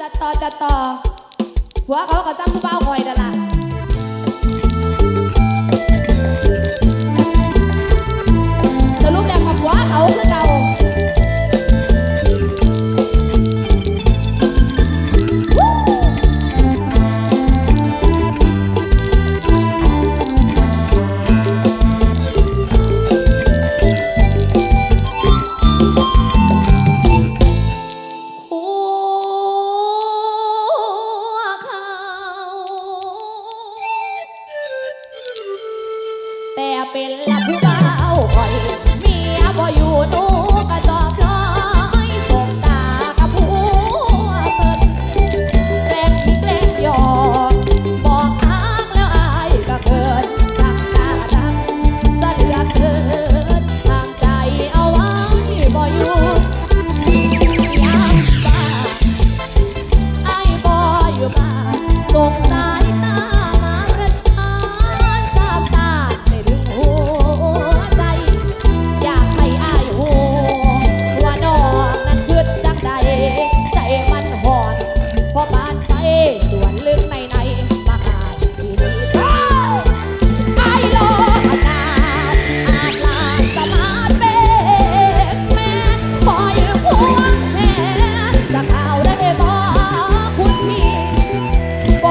จะต่อจะต่อหัวเขาก็ซ้ำผู้เบาคอยนั่นล่ะ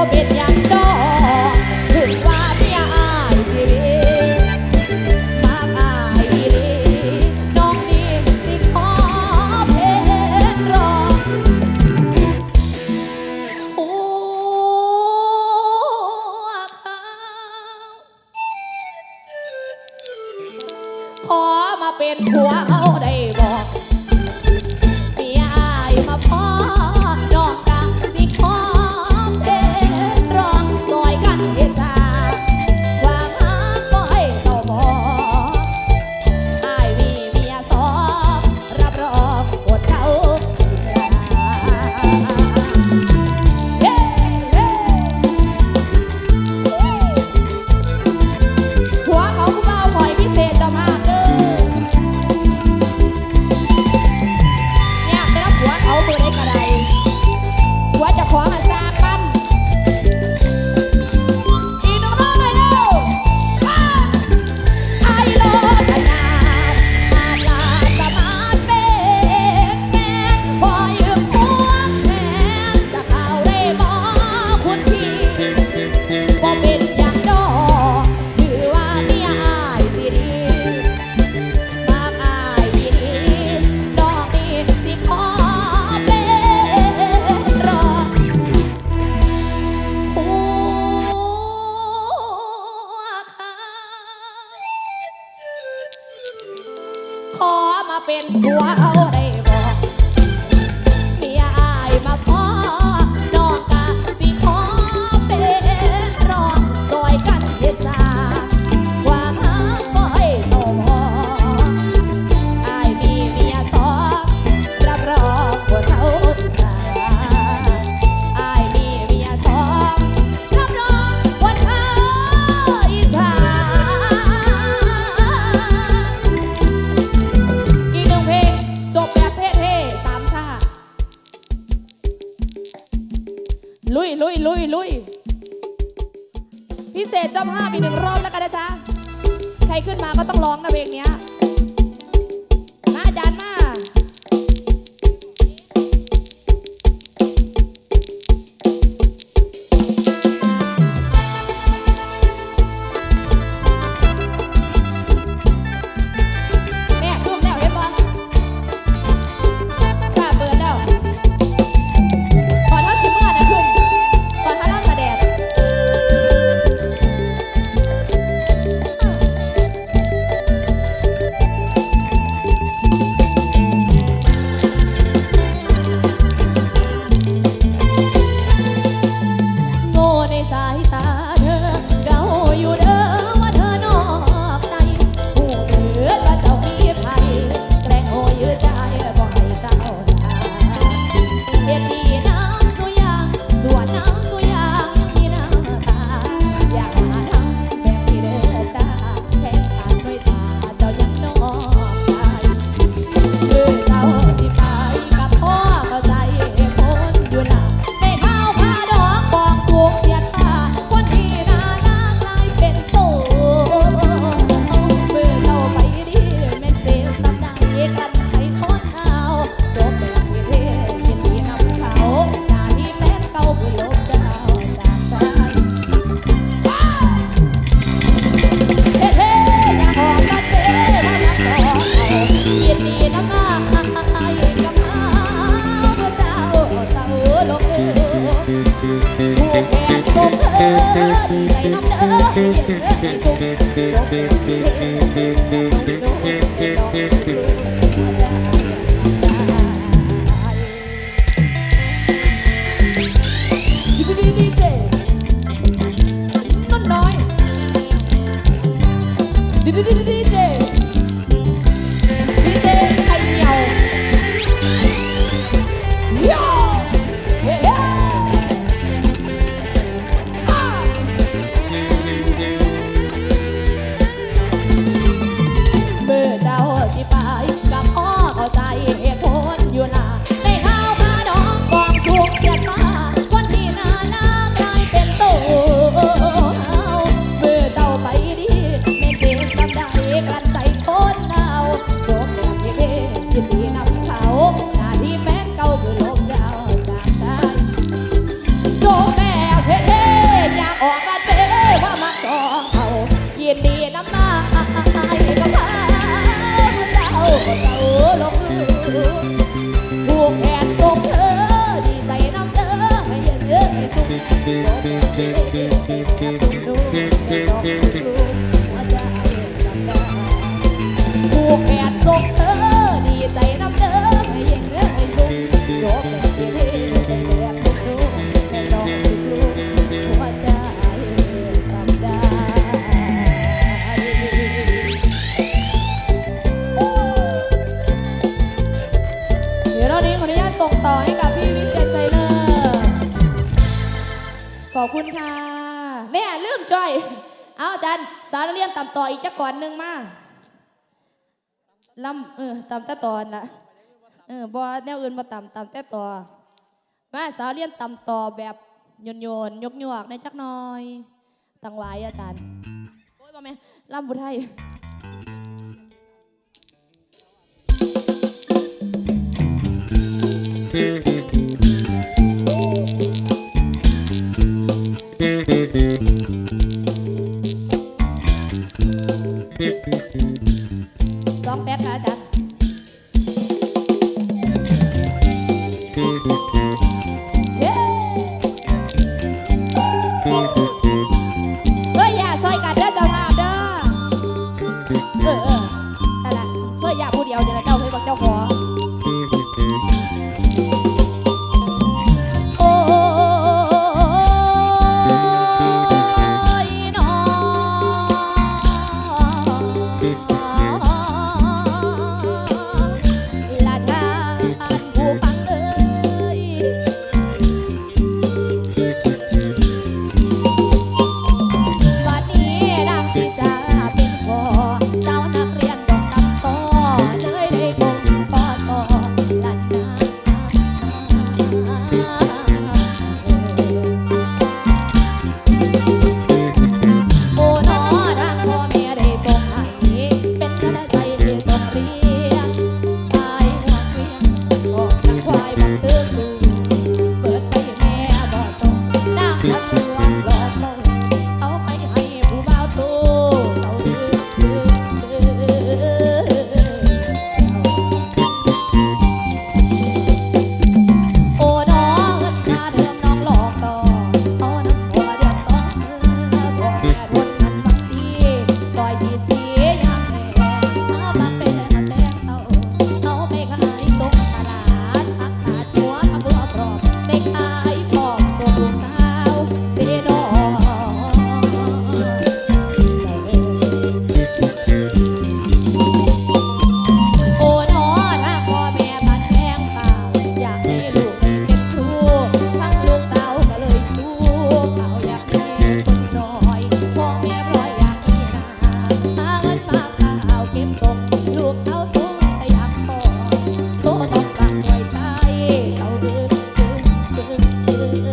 บ่เป็นอย่างดอถึงว่าเมียอายสิมาอายอีลีน้องนี่สิขอเพนรอหัวเขาขอมาเป็นผัวเขาได้ ขอมาเป็นผัวเขา ภาพอีกหนึ่งรอบแล้วกันนะจ๊ะ ใครขึ้นมาก็ต้องร้องนะเพลงนี้ กับอ้อใจเหอยู่ล่ะได้ข้าวพาดองกองสุกเสียดมาวันนี้นาลากลายเป็นโตเมื่อเจ้าไปดีไม่เจ็บจำได้กลั้นใจทนเอาจบกับเย่ยินดีนำเขาหน้าที่แม่เก่าคืลมเจ้าจากใจโจแม่เท่ๆอยากออกมาเป้ว่ามาอเขายินดีนำมาให้กับ เจ้าลงผูกแขนส่งเธอดีใจน้ำเธอให้เห็นเรื่องให้สุขผูกแขนส่งเธอ ลืมจ่อย เอาจันสาวเรียนต่ำต่ออีกจักก่อนหนึ่งมาลำเออต่ำแต่ต่อนละเออบอแนวอื่นมาต่ำต่ำแต่ต่อมาสาวเรียนต่ำต่อแบบโยนโยนยกยวกในจักน้อย ตังไว้อาจารย์โอ้ยบ่แม่ลำบุไทย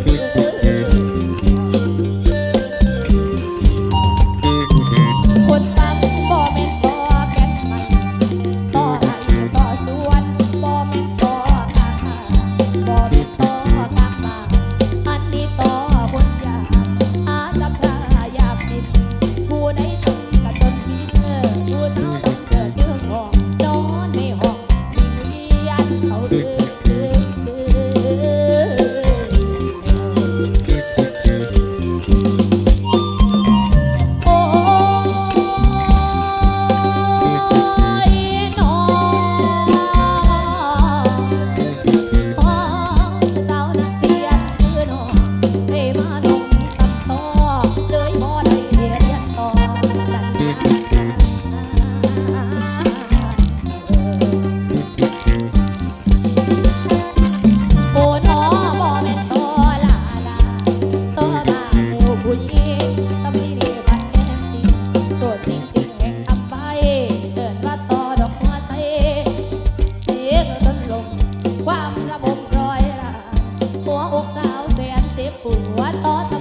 love. หัวโต